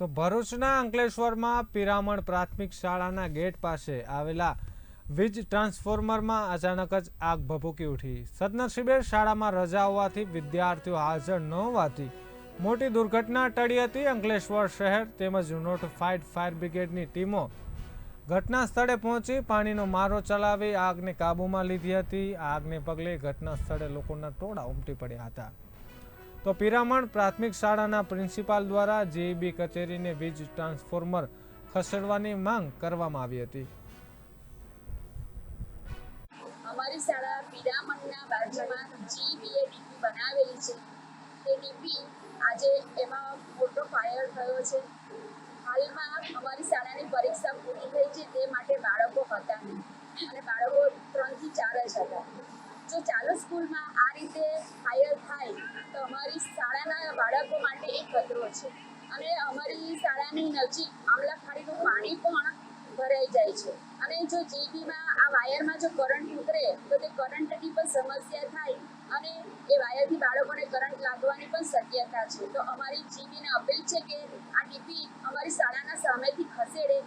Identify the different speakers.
Speaker 1: તો ભરૂચના અંકલેશ્વરમાં પિરામણ પ્રાથમિક શાળાના ગેટ પાસે આવેલા વીજ ટ્રાન્સફોર્મરમાં અચાનક જ આગ ભભૂકી ઉઠી. સદનસીબે શાળામાં રજા હોવાથી વિદ્યાર્થીઓ હાજર ન હોવાથી મોટી દુર્ઘટના ટળી હતી અંકલેશ્વર શહેર તેમજ નોટિફાઈડ ફાયર બ્રિગેડની ટીમો ઘટના સ્થળે પહોંચી પાણીનો મારો ચલાવી આગને કાબૂમાં લીધી હતી. આગને પગલે ઘટના સ્થળે લોકોના ટોળા ઉમટી પડ્યા હતા. તો પિરામણ પ્રાથમિક શાળાના પ્રિન્સિપાલ દ્વારા જેઈબી કચેરીને વીજ ટ્રાન્સફોર્મર ખસેડવાની માંગ કરવામાં આવી હતી.
Speaker 2: અમારી શાળા પિરામણના બાજુમાં જીબીએ ડીપી બનાવેલી છે. તે ડીપી આજે એમાં મોટો ફાયર થયો છે. હાલમાં અમારી શાળાની પરીક્ષા પૂરી થઈ છે તે માટે બાળકો હતા અને બાળકો ત્રણથી ચાર જ હતા. જો ચાલુ સ્કૂલમાં આ રીતે ફાયર માટે એક ખતરો છે. અને અમારી શાળાની નજીક આમલા ખાડીનું પાણી પણ ભરાઈ જાય છે. અને જો જીબીમાં આ વાયરમાં જો કરંટ ઉતરે, તો તે કરંટની પણ સમસ્યા થાય અને એ વાયરથી બાળકોને કરંટ લાગવાની પણ શક્યતા છે. તો અમારી જીબીને અપીલ છે કે આ ડીપી અમારી શાળાના સામેથી ખસેડે